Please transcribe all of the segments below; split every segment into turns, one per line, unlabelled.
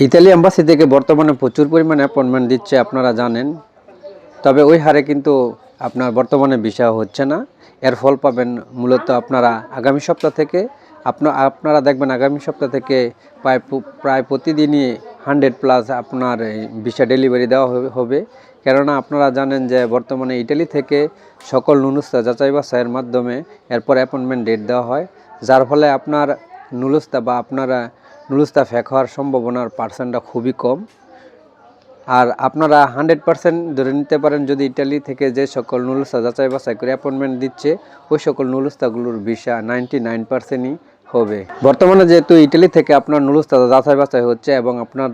Italy embassy থেকে বর্তমানে প্রচুর পরিমাণে অ্যাপয়েন্টমেন্ট দিচ্ছে, আপনারা জানেন। তবে ওই হারে কিন্তু আপনার বর্তমানে ভিসা হচ্ছে না। এর ফল পাবেন মূলত আপনারা আগামী সপ্তাহ থেকে। আপনার আপনারা দেখবেন আগামী সপ্তাহ থেকে প্রায় প্রায় প্রতিদিনই হান্ড্রেড প্লাস আপনার ভিসা ডেলিভারি দেওয়া হবে- কেননা আপনারা জানেন যে বর্তমানে ইটালি থেকে সকল নুনুস্তা যাচাই বাছাইয়ের মাধ্যমে এরপর অ্যাপয়েন্টমেন্ট ডেট দেওয়া হয়। যার ফলে আপনার নুলুস্তা বা আপনারা নুলুস্তা ফেক হওয়ার সম্ভাবনার পার্সেন্টটা খুবই কম। আর আপনারা হান্ড্রেড পার্সেন্ট ধরে নিতে পারেন যদি ইটালি থেকে যে সকল নুলুস্তা যাচাই বাছাই করে অ্যাপয়েন্টমেন্ট দিচ্ছে, ওই সকল নুলুস্তাগুলোর ভিসা নাইনটি নাইন পার্সেন্টই হবে। বর্তমানে যেহেতু ইটালি থেকে আপনার নুলুস্তা যাচাই বাছাই হচ্ছে এবং আপনার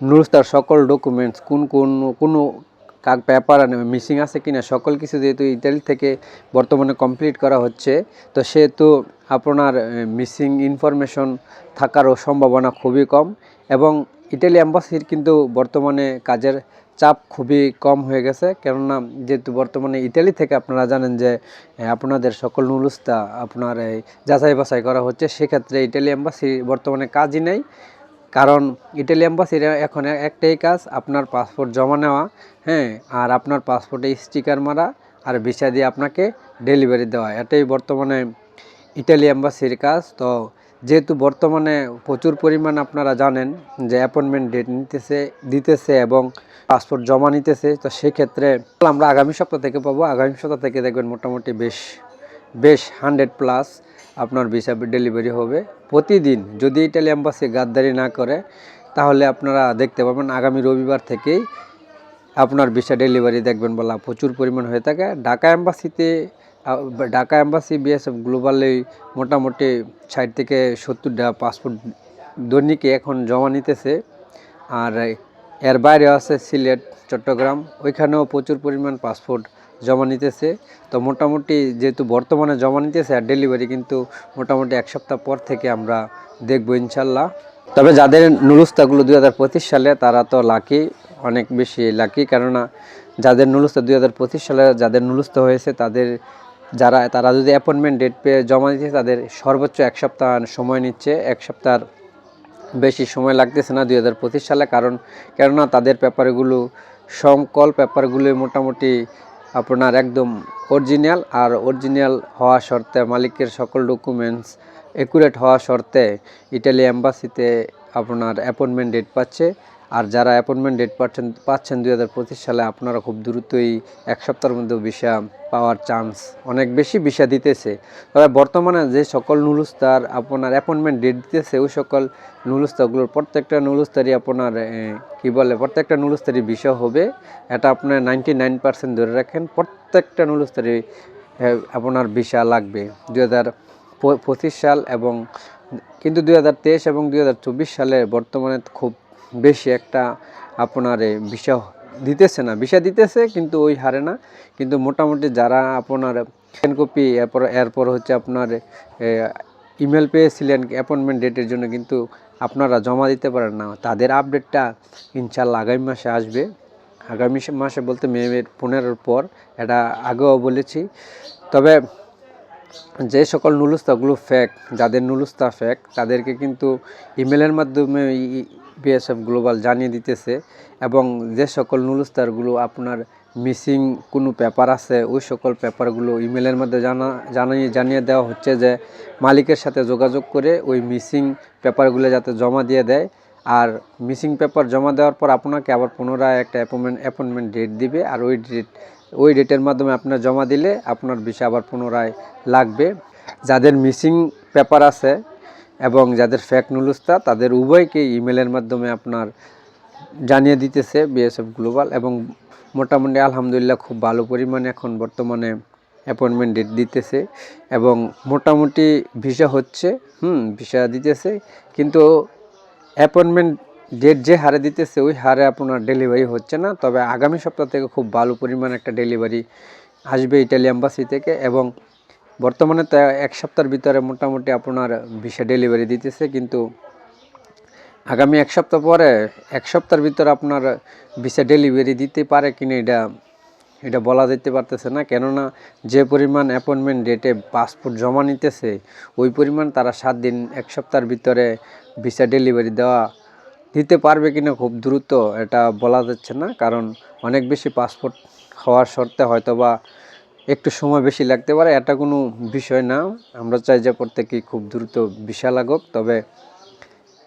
নুলুস্তার সকল ডকুমেন্টস কোন কোন, কোনো কাক পেপার মিসিং আছে কিনা সকল কিছু যেহেতু ইটালি থেকে বর্তমানে কমপ্লিট করা হচ্ছে, তো সেহেতু আপনার মিসিং ইনফরমেশন থাকারও সম্ভাবনা খুবই কম এবং ইটালি অ্যাম্বাসির কিন্তু বর্তমানে কাজের চাপ খুবই কম হয়ে গেছে। কেননা, যেহেতু বর্তমানে ইটালি থেকে আপনারা জানেন যে আপনাদের সকল নুলুস্তা আপনার এই যাচাই বাছাই করা হচ্ছে, সেক্ষেত্রে ইটালি অ্যাম্বাসি বর্তমানে কাজই নেই। কারণ ইটালি অ্যাম্বাসির এখন একটাই কাজ, আপনার পাসপোর্ট জমা নেওয়া হ্যাঁ আর আপনার পাসপোর্টে স্টিকার মারা আর ভিসা দিয়ে আপনাকে ডেলিভারি দেওয়া। এটাই বর্তমানে ইটালি অ্যাম্বাসির কাজ। তো যেহেতু বর্তমানে প্রচুর পরিমাণ আপনারা জানেন যে অ্যাপয়েন্টমেন্ট ডেট নিতেছে, দিতেছে এবং পাসপোর্ট জমা নিতেছে, তো সেক্ষেত্রে আমরা আগামী সপ্তাহ থেকে পাবো। আগামী সপ্তাহ থেকে দেখবেন মোটামুটি বেশ বেশ হান্ড্রেড প্লাস আপনার ভিসা ডেলিভারি হবে। প্রতিদিন যদি ইটালি অ্যাম্বাসি গাদ্দারি না করে, তাহলে আপনারা দেখতে পাবেন আগামী রবিবার থেকেই আপনার ভিসা ডেলিভারি দেখবেন বলা প্রচুর পরিমাণ হয়ে থাকে। ঢাকা অ্যাম্বাসিতে ঢাকা অ্যাম্বাসি বিএসএফ গ্লোবালে মোটামুটি ষাট থেকে সত্তরটা পাসপোর্ট দৈনিকে এখন জমা নিতেছে। আর এর বাইরে আছে সিলেট, চট্টগ্রাম, ওইখানেও প্রচুর পরিমাণ পাসপোর্ট জমা নিতেছে। তো মোটামুটি যেহেতু বর্তমানে জমা নিতেছে আর ডেলিভারি কিন্তু মোটামুটি এক সপ্তাহ পর থেকে আমরা দেখব ইনশাল্লাহ। তবে যাদের নুলুস্তাগুলো দুই হাজার পঁচিশ সালে, তারা তো লাকি অনেক বেশি লাকি কেননা যাদের নুলুস্তা দুই হাজার পঁচিশ সালে যাদের নুলুস্তা হয়েছে, তাদের যারা, তারা যদি অ্যাপয়েন্টমেন্ট ডেট পেয়ে জমা দিচ্ছে তাদের সর্বোচ্চ এক সপ্তাহ সময় নিচ্ছে। এক সপ্তাহ বেশি সময় লাগতেছে না দুই হাজার পঁচিশ সালে। কারণ, কেননা তাদের পেপারগুলো সকল পেপারগুলো মোটামুটি আপনার একদম অরিজিনাল আর অরিজিনাল হওয়া শর্তে, মালিকের সকল ডকুমেন্টস একুরেট হওয়া শর্তে ইটালি অ্যাম্বাসিতে আপনার অ্যাপয়েন্টমেন্ট ডেট পাচ্ছে। আর যারা অ্যাপয়েন্টমেন্ট ডেট পাচ্ছেন পাচ্ছেন দুই হাজার পঁচিশ সালে, আপনারা খুব দ্রুতই এক সপ্তাহের মধ্যে ভিসা পাওয়ার চান্স অনেক বেশি ভিসা দিতেছে। তবে বর্তমানে যে সকল নুলুস্তার আপনার অ্যাপয়েন্টমেন্ট ডেট দিতেছে, ওই সকল নুলুস্তাগুলোর প্রত্যেকটা নুলুস্তারই আপনার কি বলে, প্রত্যেকটা নুলুস্তারই ভিসা হবে। এটা আপনার নাইনটি নাইন পার্সেন্ট ধরে রাখেন, প্রত্যেকটা নুলুস্তারই আপনার ভিসা লাগবে দুই পঁচিশ সাল এবং, কিন্তু দুই হাজার তেইশ এবং দুই হাজার চব্বিশ সালে বর্তমানে খুব বেশি একটা আপনার ভিসা দিতেছে না। ভিসা দিতেছে কিন্তু ওই হারে না। কিন্তু মোটামুটি যারা আপনার কপি এরপর এরপর হচ্ছে আপনার ইমেল পেয়েছিলেন অ্যাপয়েন্টমেন্ট ডেটের জন্য কিন্তু আপনারা জমা দিতে পারেন না। তাদের আপডেটটা ইনশাল্লাহ আগামী মাসে আসবে। আগামী মাসে বলতে মে পনেরোর পর, এটা আগেও বলেছি। তবে যে সকল নুলুস্তাগুলো ফ্যাক যাদের নুলুস্তা ফ্যাক তাদেরকে কিন্তু ইমেলের মাধ্যমে বিএসএফ গ্লোবাল জানিয়ে দিতেছে এবং যে সকল নুলুস্তারগুলো আপনার মিসিং কোনো পেপার আছে, ওই সকল পেপারগুলো ইমেলের মধ্যে জানা, জানিয়ে জানিয়ে দেওয়া হচ্ছে যে মালিকের সাথে যোগাযোগ করে ওই মিসিং পেপারগুলো যাতে জমা দিয়ে দেয়। আর মিসিং পেপার জমা দেওয়ার পর আপনাকে আবার পুনরায় একটা অ্যাপয়েন্টমেন্ট অ্যাপয়েন্টমেন্ট ডেট দিবে আর ওই ডেট, ওই ডেটের মাধ্যমে আপনার জমা দিলে আপনার বিষয় আবার পুনরায় লাগবে। যাদের মিসিং পেপার আছে এবং যাদের ফেক নুলুস্তা তাদের উভয়কে ইমেলের মাধ্যমে আপনার জানিয়ে দিতেছে বিএসএফ গ্লোবাল এবং মোটামুটি আলহামদুলিল্লাহ খুব ভালো পরিমাণে এখন বর্তমানে অ্যাপয়েন্টমেন্ট ডেট দিতেছে এবং মোটামুটি ভিসা হচ্ছে, হুম ভিসা দিতেছে, কিন্তু অ্যাপয়েন্টমেন্ট ডেট যে হারে দিতেছে, ওই হারে আপনার ডেলিভারি হচ্ছে না, তবে আগামী সপ্তাহ থেকে খুব ভালো পরিমাণ একটা ডেলিভারি আসবে ইটালি অ্যাম্বাসি থেকে এবং বর্তমানে তো এক সপ্তাহের ভিতরে মোটামুটি আপনার ভিসা ডেলিভারি দিতেছে, কিন্তু আগামী এক সপ্তাহ পরে, এক সপ্তাহের ভিতরে আপনার ভিসা ডেলিভারি দিতে পারে কিনা এটা এটা বলা যেতে পারতেছে না। কেননা যে পরিমাণ অ্যাপয়েন্টমেন্ট ডেটে পাসপোর্ট জমা নিতেছে, ওই পরিমাণ তারা সাত দিন, এক সপ্তাহের ভিতরে ভিসা ডেলিভারি দেওয়া দিতে পারবে কিনা খুব দ্রুত এটা বলা যাচ্ছে না। কারণ অনেক বেশি পাসপোর্ট হওয়ার শর্তে হয়তো বা একটু সময় বেশি লাগতে পারে, এটা কোনো বিষয় না। আমরা চাই যে প্রত্যেকেই খুব দ্রুত ভিসা লাগুক তবে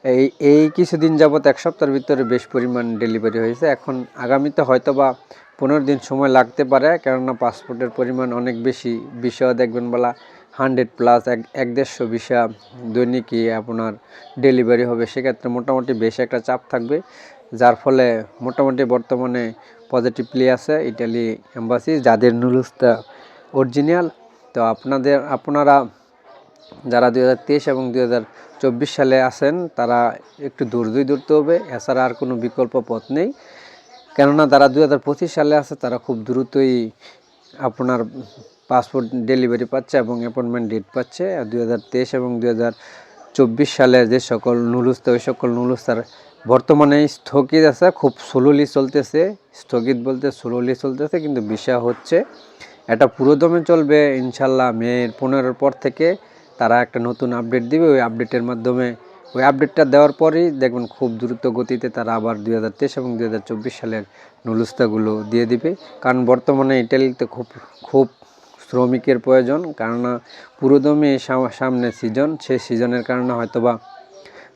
এই এই কিছুদিন যাবত এক সপ্তাহের ভিতরে বেশ পরিমাণ ডেলিভারি হয়েছে। এখন আগামীতে হয়তো বা পনেরো দিন সময় লাগতে পারে, কেননা পাসপোর্টের পরিমাণ অনেক বেশি। বিষয় দেখবেন বলা হান্ড্রেড প্লাস, এক এক দেড়শো ভিসা দৈনিকই আপনার ডেলিভারি হবে। সেক্ষেত্রে মোটামুটি বেশ একটা চাপ থাকবে, যার ফলে মোটামুটি বর্তমানে পজিটিভলি আছে ইটালি এম্বাসি যাদের নুরুস্তা অরিজিনাল তো আপনাদের, আপনারা যারা দুই হাজার তেইশ এবং দুই হাজার চব্বিশ সালে আছেন, তারা একটু ধৈর্যই ধরতে হবে, এছাড়া আর কোনো বিকল্প পথ নেই। কেননা যারা দুই সালে আছে, তারা খুব দ্রুতই আপনার পাসপোর্ট ডেলিভারি পাচ্ছে এবং অ্যাপয়েন্টমেন্ট ডেট পাচ্ছে। আর দুই এবং দুই চব্বিশ সালে যে সকল নুলুস্তা, ওই সকল নুলুস্তার বর্তমানে স্থগিত আছে, খুব স্লোলি চলতেছে। স্থগিত বলতে স্লোলি চলতেছে, কিন্তু বিষয় হচ্ছে, এটা পুরোদমে চলবে ইনশাল্লাহ মেয়ের পনেরোর পর থেকে তারা একটা নতুন আপডেট দিবে। ওই আপডেটের মাধ্যমে, ওই আপডেটটা দেওয়ার পরেই দেখবেন খুব দ্রুত গতিতে তারা আবার দুই হাজার তেইশ এবং দুই হাজার চব্বিশ সালের নুলুস্তাগুলো দিয়ে দিবে। কারণ বর্তমানে ইটালিতে খুব খুব শ্রমিকের প্রয়োজন, কেননা পুরোদমে সামনে সিজন সেই সিজনের কারণে হয়তোবা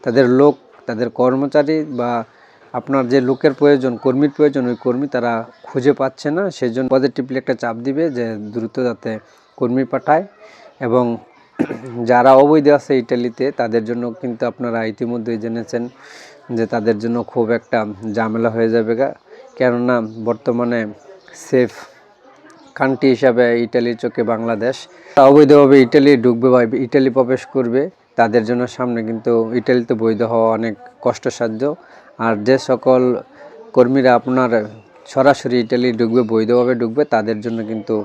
তাদের লোক তাদের কর্মচারী বা আপনার যে লোকের প্রয়োজন, কর্মীর প্রয়োজন, ওই কর্মী তারা খুঁজে পাচ্ছে না। সেই জন্য পজিটিভলি একটা চাপ দিবে যে দ্রুত যাতে কর্মী পাঠায় এবং যারা অবৈধ আছে ইটালিতে, তাদের জন্য কিন্তু আপনারা ইতিমধ্যেই জেনেছেন যে তাদের জন্য খুব একটা ঝামেলা হয়ে যাবে গা। কেননা বর্তমানে সেফ কান্ট্রি হিসাবে ইটালির চোখে বাংলাদেশ। অবৈধভাবে ইটালি ঢুকবে বা ইটালি প্রবেশ করবে। তাদের জন্য সামনে কিন্তু ইটালিতে বৈধ হওয়া অনেক কষ্টসাধ্য। আর যে সকল কর্মীরা আপনার সরাসরি ইটালি ঢুকবে, বৈধভাবে ঢুকবে, তাদের জন্য কিন্তু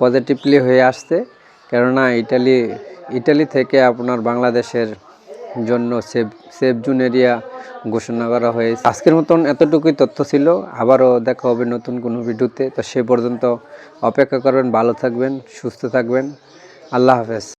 পজিটিভলি হয়ে আসছে। কেননা ইটালি ইটালি থেকে আপনার বাংলাদেশের জন্য সেফ সেফ জোন এরিয়া ঘোষণা করা হয়েছে। আজকের মতন এতটুকুই তথ্য ছিল। আবারও দেখা হবে নতুন কোনো ভিডিওতে। তো সে পর্যন্ত অপেক্ষা করবেন, ভালো থাকবেন, সুস্থ থাকবেন। আল্লাহ হাফেজ।